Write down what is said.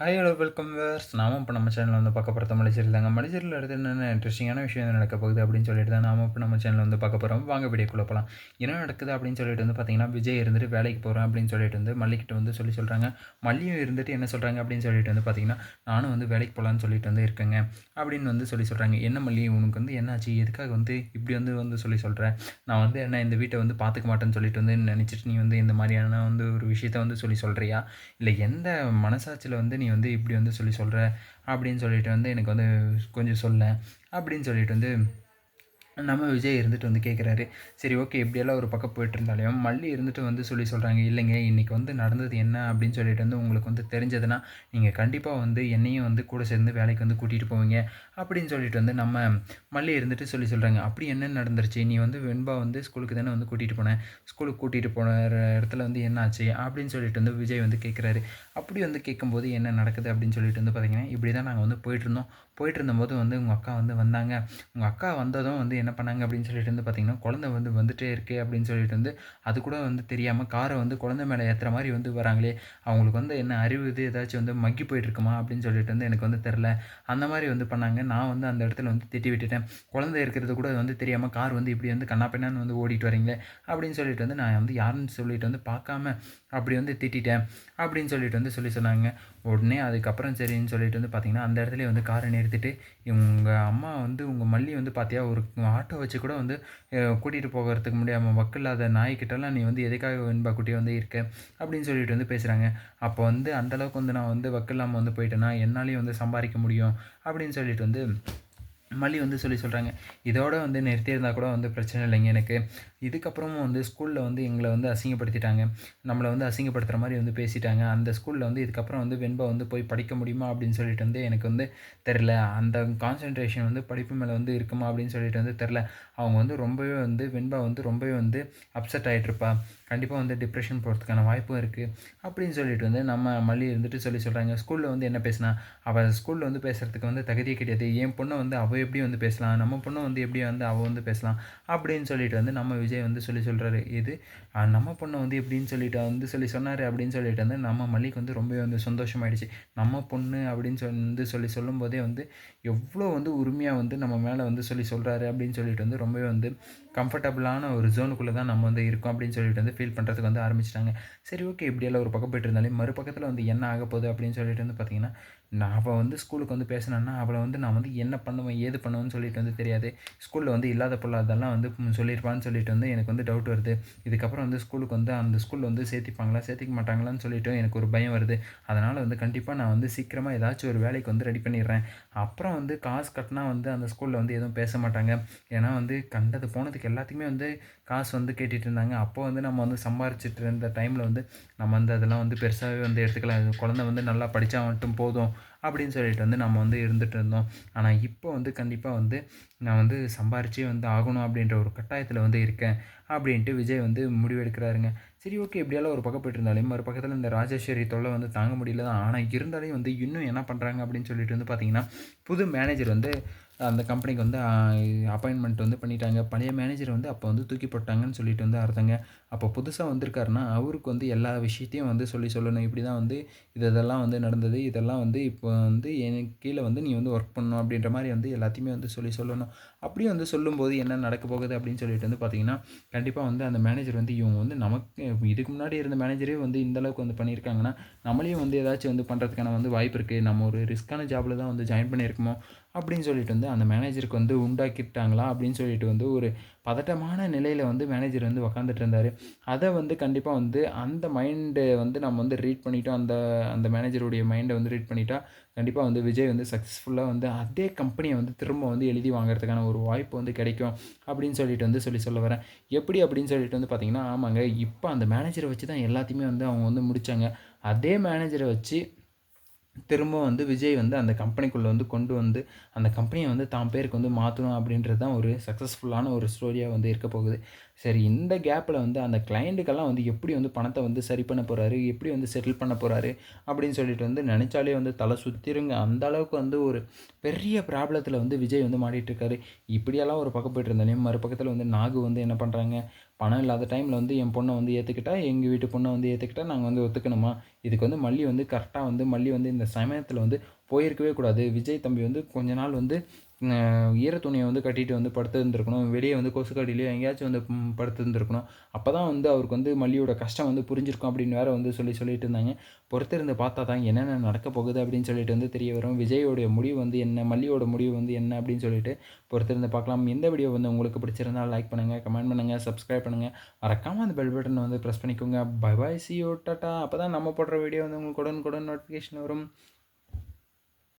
Hi hello welcome verse நாம இப்போ நம்ம சேனலில் வந்து பார்க்க போகிற தமிழ் சீரியல் தாங்க. மலைச்சீரியல் அடுத்து என்னென்ன இன்ட்ரெஸ்டிங்கான விஷயம் நடக்க போகுது அப்படின்னு சொல்லிட்டு தான் நாம இப்போ நம்ம சேனலில் வந்து பார்க்க போகிறோம் வாங்க வீடியோக்குள்ள போகலாம் என்ன நடக்குது அப்படின்னு சொல்லிட்டு வந்து பார்த்தீங்கன்னா விஜய் இருந்துட்டு வேலைக்கு போகிறேன் அப்படின்னு சொல்லிட்டு வந்து மல்லிக்கிட்ட வந்து சொல்லி சொல்கிறாங்க மல்லியும் இருந்துட்டு என்ன சொல்கிறாங்க அப்படின்னு சொல்லிட்டு வந்து பார்த்தீங்கன்னா நானும் வந்து வேலைக்கு போகலான்னு சொல்லிட்டு வந்து இருக்கேங்க. அப்படின்னு வந்து சொல்லி சொல்கிறாங்க என்ன மல்லி உனக்கு வந்து என்னாச்சு? எதுக்காக வந்து இப்படி வந்து வந்து சொல்லி சொல்கிறேன் நான் வந்து என்ன இந்த வீட்டை வந்து பார்த்துக்க மாட்டேன்னு சொல்லிட்டு வந்து நினச்சிட்டு நீ வந்து இந்த மாதிரியான வந்து ஒரு விஷயத்த வந்து சொல்லி சொல்கிறியா இல்லை எந்த மனசாட்சியில் வந்து நீ வந்து இப்படி வந்து சொல்லி சொல்கிற அப்படின்னு சொல்லிட்டு வந்து எனக்கு வந்து கொஞ்சம் சொல்ல அப்படின்னு சொல்லிட்டு வந்து நம்ம விஜய் இருந்துட்டு வந்து கேட்குறாரு சரி ஓகே இப்படியெல்லாம் ஒரு பக்கம் போயிட்டு இருந்தாலையும் மல்லி இருந்துட்டு வந்து சொல்லி சொல்கிறாங்க இல்லைங்க இன்றைக்கி வந்து நடந்தது என்ன அப்படின்னு சொல்லிட்டு வந்து உங்களுக்கு வந்து தெரிஞ்சதுன்னா நீங்கள் கண்டிப்பாக வந்து என்னையும் வந்து கூட சேர்ந்து வேலைக்கு வந்து கூட்டிகிட்டு போவீங்க. அப்படின்னு சொல்லிட்டு வந்து நம்ம மல்லி இருந்துட்டு சொல்லி சொல்கிறாங்க அப்படி என்ன நடந்துருச்சு? நீ வந்து வெண்பா வந்து ஸ்கூலுக்கு தானே வந்து கூட்டிகிட்டு போனேன் ஸ்கூலுக்கு கூட்டிகிட்டு போன இடத்துல வந்து என்னாச்சு? அப்படின்னு சொல்லிட்டு வந்து விஜய் வந்து கேட்குறாரு அப்படி வந்து கேட்கும்போது என்ன நடக்குது அப்படின்னு சொல்லிட்டு வந்து பார்த்திங்கன்னா இப்படி தான் நாங்கள் வந்து போயிட்டுருந்தோம். போயிட்டு இருந்தபோது வந்து உங்கள் அக்கா வந்து வந்தாங்க. உங்கள் அக்கா வந்ததும் வந்து என்ன பண்ணாங்க அப்படின்னு சொல்லிட்டு வந்து பார்த்தீங்கன்னா குழந்தை வந்து வந்துட்டே இருக்கே அப்படின்னு சொல்லிட்டு வந்து அது கூட வந்து தெரியாமல் காரை வந்து குழந்தை மேலே ஏற்றுற மாதிரி வந்து வராங்களே. அவங்களுக்கு வந்து என்ன அறிவு இது ஏதாச்சும் வந்து மக்கி போயிட்டு இருக்குமா அப்படின்னு சொல்லிட்டு வந்து எனக்கு வந்து தெரில அந்த மாதிரி வந்து பண்ணாங்க. நான் வந்து அந்த இடத்துல வந்து திட்டி விட்டுட்டேன். குழந்தை இருக்கிறது கூட வந்து தெரியாமல் கார் வந்து இப்படி வந்து கண்ணா வந்து ஓடிட்டு வரீங்களே அப்படின்னு சொல்லிட்டு வந்து நான் வந்து யாருன்னு சொல்லிட்டு வந்து பார்க்காம அப்படி வந்து திட்டிட்டேன் அப்படின்னு சொல்லிட்டு வந்து சொல்லி சொன்னாங்க. உடனே அதுக்கப்புறம் சரின்னு சொல்லிட்டு வந்து பார்த்தீங்கன்னா அந்த இடத்துல வந்து காரை நிறுத்திட்டு உங்கள் அம்மா வந்து உங்கள் மல்லி வந்து பார்த்தியா ஒரு ஆட்டோ வச்சு கூட வந்து கூட்டிகிட்டு போகிறதுக்கு முடியாமல் வக்கில்லாத நாய்க்கிட்டலாம் நீ வந்து எதுக்காக வெண்பா குட்டியை வந்து இருக்க அப்படின்னு சொல்லிட்டு வந்து பேசுகிறாங்க அப்போ வந்து அந்தளவுக்கு வந்து நான் வந்து வக்கில்லாமல் வந்து போயிட்டேன்னா என்னாலையும் வந்து சம்பாதிக்க முடியும் அப்படின்னு சொல்லிட்டு வந்து வந்து மல்லி வந்து சொல்லி சொல்கிறாங்க இதோட வந்து நிறுத்தியிருந்தால் கூட வந்து பிரச்சனை இல்லைங்க எனக்கு. இதுக்கப்புறமும் வந்து ஸ்கூலில் வந்து எங்களை வந்து அசிங்கப்படுத்திட்டாங்க. நம்மளை வந்து அசிங்கப்படுத்துகிற மாதிரி வந்து பேசிட்டாங்க. அந்த ஸ்கூலில் வந்து இதுக்கப்புறம் வந்து வெண்பா வந்து போய் படிக்க முடியுமா அப்படின்னு சொல்லிட்டு வந்து எனக்கு வந்து தெரில அந்த கான்சன்ட்ரேஷன் வந்து படிப்பு மேலே வந்து இருக்குமா அப்படின்னு சொல்லிட்டு வந்து தெரில அவங்க வந்து ரொம்பவே வந்து வெண்பா வந்து ரொம்பவே வந்து அப்செட் ஆகிட்ருப்பா கண்டிப்பாக வந்து டிப்ரெஷன் போகிறதுக்கான வாய்ப்பும் இருக்குது அப்படின்னு சொல்லிட்டு வந்து நம்ம மல்லி இருந்துட்டு சொல்லி சொல்கிறாங்க ஸ்கூலில் வந்து என்ன பேசினா அவள் ஸ்கூலில் வந்து பேசுகிறதுக்கு வந்து தகுதியே கிடையாது. என் பொண்ணை வந்து அவள் எப்படி வந்து பேசலாம். நம்ம பொண்ணை வந்து எப்படி வந்து அவள் வந்து பேசலாம். அப்படின்னு சொல்லிட்டு வந்து நம்ம விஜய் வந்து சொல்லி சொல்கிறாரு இது நம்ம பொண்ணை வந்து எப்படின்னு சொல்லிட்டு வந்து சொல்லி சொன்னார். அப்படின்னு சொல்லிட்டு வந்து நம்ம மல்லிக்கு வந்து ரொம்பவே வந்து சந்தோஷமாயிடுச்சு. நம்ம பொண்ணு அப்படின்னு சொல்லி வந்து சொல்லி சொல்லும்போதே வந்து எவ்வளோ வந்து உரிமையாக வந்து நம்ம மேலே வந்து சொல்லி சொல்கிறாரு அப்படின்னு சொல்லிட்டு வந்து ரொம்பவே வந்து கம்ஃபர்டபுளான ஒரு ஜோனுக்குள்ளே தான் நம்ம வந்து இருக்கோம் அப்படின்னு சொல்லிட்டு வந்து ஃபீல் பண்ணுறதுக்கு வந்து ஆரம்பிச்சிட்டாங்க. சரி ஓகே இப்படியெல்லாம் ஒரு பக்கம் போயிட்டு இருந்தாலே மறுபக்கத்தில் வந்து என்ன ஆக போகுது அப்படின்னு சொல்லிட்டு வந்து பார்த்திங்கன்னா நான் அவள் வந்து ஸ்கூலுக்கு வந்து பேசினேன்னா அவளை வந்து நான் வந்து என்ன பண்ணுவேன் ஏது பண்ணுவேன்னு சொல்லிட்டு வந்து தெரியாது. ஸ்கூலில் வந்து இல்லாத பொருளாதெல்லாம் வந்து சொல்லியிருப்பான்னு சொல்லிட்டு வந்து எனக்கு வந்து டவுட் வருது. இதுக்கப்புறம் வந்து ஸ்கூலுக்கு வந்து அந்த ஸ்கூலில் வந்து சேர்த்திப்பாங்களா சேர்த்திக்க மாட்டாங்களான்னு சொல்லிட்டு எனக்கு ஒரு பயம் வருது. அதனால் வந்து கண்டிப்பாக நான் வந்து சீக்கிரமாக ஏதாச்சும் ஒரு வேலைக்கு வந்து ரெடி பண்ணிடுறேன். அப்புறம் வந்து காசு கட்டினா வந்து அந்த ஸ்கூலில் வந்து எதுவும் பேச மாட்டாங்க. ஏன்னா வந்து கண்டது போனதுக்கு எல்லாத்துக்குமே வந்து காசு வந்து கேட்டுட்டு இருந்தாங்க. அப்போ வந்து நம்ம வந்து சம்பாரிச்சிட்டு இருந்த டைமில் வந்து நம்ம வந்து அதெல்லாம் வந்து பெருசாகவே வந்து எடுத்துக்கலாம். குழந்தை வந்து நல்லா படித்தா மட்டும் போதும். அப்படின்னு சொல்லிட்டு வந்து நம்ம வந்து இருந்துகிட்டு இருந்தோம். ஆனால் இப்போ வந்து கண்டிப்பாக வந்து நான் வந்து சம்பாரிச்சே வந்து ஆகணும் அப்படின்ற ஒரு கட்டாயத்தில் வந்து இருக்கேன் அப்படின்ட்டு விஜய் வந்து முடிவெடுக்கிறாருங்க. சரி ஓகே. எப்படியாலும் ஒரு பக்கம் போயிட்டு இருந்தாலும் ஒரு பக்கத்தில் இந்த ராஜேஸ்வரி தொல்லை வந்து தாங்க முடியல தான் ஆனால் இருந்தாலே வந்து இன்னும் என்ன பண்ணுறாங்க அப்படின்னு சொல்லிட்டு வந்து பார்த்தீங்கன்னா புது மேனேஜர் வந்து அந்த கம்பெனிக்கு வந்து அப்பாயின்மெண்ட் வந்து பண்ணிட்டாங்க. பழைய மேனேஜர் வந்து அப்போ வந்து தூக்கி போட்டாங்கன்னு சொல்லிட்டு வந்து அர்த்தங்க. அப்போ புதுசாக வந்திருக்காருன்னா அவருக்கு வந்து எல்லா விஷயத்தையும் வந்து சொல்லி சொல்லணும். இப்படி தான் வந்து இது இதெல்லாம் வந்து நடந்தது. இதெல்லாம் வந்து இப்போ வந்து எனக்கு கீழே வந்து நீ வந்து ஒர்க் பண்ணணும் அப்படின்ற மாதிரி வந்து எல்லாத்தையுமே வந்து சொல்லி சொல்லணும். அப்படியே வந்து சொல்லும்போது என்ன நடக்க போகுது அப்படின்னு சொல்லிட்டு வந்து பார்த்தீங்கன்னா கண்டிப்பாக வந்து அந்த மேனேஜர் வந்து இவங்க வந்து நமக்கு இதுக்கு முன்னாடி இருந்த மேனேஜரே வந்து இந்தளவுக்கு வந்து பண்ணியிருக்காங்கன்னா நம்மளையும் வந்து ஏதாச்சும் வந்து பண்ணுறதுக்கான வந்து வாய்ப்பு இருக்குது நம்ம ஒரு ரிஸ்க்கான ஜாபில் தான் வந்து ஜாயின் பண்ணியிருக்கோமோ அப்படின்னு சொல்லிட்டு வந்து அந்த மேனேஜருக்கு வந்து உண்டாக்கிட்டாங்களா அப்படின்னு சொல்லிட்டு வந்து ஒரு பதட்டமான நிலையில் வந்து மேனேஜர் வந்து உக்காந்துட்டு இருந்தார். அதை வந்து கண்டிப்பாக வந்து அந்த மைண்டை வந்து நம்ம வந்து ரீட் பண்ணிட்டோம். அந்த அந்த மேனேஜருடைய மைண்டை வந்து ரீட் பண்ணிட்டா கண்டிப்பாக வந்து விஜய் வந்து சக்ஸஸ்ஃபுல்லாக வந்து அதே கம்பெனியை வந்து திரும்ப வந்து எழுதி வாங்குறதுக்கான ஒரு வாய்ப்பு வந்து கிடைக்கும் அப்படின்னு சொல்லிட்டு வந்து சொல்லி சொல்ல வரேன். எப்படி அப்படின்னு சொல்லிட்டு வந்து பார்த்தீங்கன்னா ஆமாங்க இப்போ அந்த மேனேஜரை வச்சு தான் எல்லாத்தையுமே வந்து அவங்க வந்து முடித்தாங்க அதே மேனேஜரை வச்சு திரும்ப வந்து விஜய் வந்து அந்த கம்பெனிக்குள்ளே வந்து கொண்டு வந்து அந்த கம்பெனியை வந்து தான் பேருக்கு வந்து மாற்றணும் அப்படின்றது தான் ஒரு சக்ஸஸ்ஃபுல்லான ஒரு ஸ்டோரியாக வந்து இருக்க போகுது. சரி இந்த கேப்பில் வந்து அந்த கிளைண்ட்டுக்கெல்லாம் வந்து எப்படி வந்து பணத்தை வந்து சரி பண்ண போகிறாரு எப்படி வந்து செட்டில் பண்ண போகிறாரு அப்படின்னு சொல்லிட்டு வந்து நினச்சாலே வந்து தலை சுற்றிருங்க அந்த அளவுக்கு வந்து ஒரு பெரிய ப்ராப்ளத்தில் வந்து விஜய் வந்து மாட்டிகிட்டு இப்படியெல்லாம் ஒரு பக்கம் போயிட்டு இருந்தாலே மறுபக்கத்தில் வந்து நாகு வந்து என்ன பண்ணுறாங்க பணம் இல்லாத டைமில் வந்து என் பொண்ணை வந்து ஏற்றுக்கிட்டா எங்கள் வீட்டு பொண்ணை வந்து ஏற்றுக்கிட்டா நாங்கள் வந்து ஒத்துக்கணுமா? இதுக்கு வந்து மல்லி வந்து கரெக்டாக வந்து மல்லி வந்து இந்த சமயத்தில் வந்து போயிருக்கவே கூடாது. விஜய் தம்பி வந்து கொஞ்ச நாள் வந்து ஈர துணியை வந்து கட்டிட்டு வந்து படுத்து இருந்திருக்கணும் வெளியே வந்து கொசுக்கடியிலையோ எங்கேயாச்சும் வந்து ம், படுத்து இருந்திருக்கணும் அப்போ தான் வந்து அவருக்கு வந்து மல்லியோட கஷ்டம் வந்து புரிஞ்சிருக்கும் அப்படின்னு வேற வந்து சொல்லி சொல்லிட்டு இருந்தாங்க. பொறுத்திருந்து பார்த்தா தான் என்னென்ன நடக்க போகுது அப்படின்னு சொல்லிட்டு வந்து தெரிய வரும். விஜயோடைய முடிவு வந்து என்ன மல்லியோட முடிவு வந்து என்ன அப்படின்னு சொல்லிட்டு பொறுத்திருந்து பார்க்கலாம். இந்த வீடியோ வந்து உங்களுக்கு பிடிச்சிருந்தா லைக் பண்ணுங்கள் கமெண்ட் பண்ணுங்கள் சப்ஸ்கிரைப் பண்ணுங்கள் மறக்காமல் அந்த பெல் பட்டனை வந்து ப்ரெஸ் பண்ணிக்கோங்க. பை பாய் சி டாட்டா அப்போ தான் நம்ம போடுற வீடியோ வந்து உங்களுக்கு உடனுக்குடன் நோட்டிஃபிகேஷன் வரும்.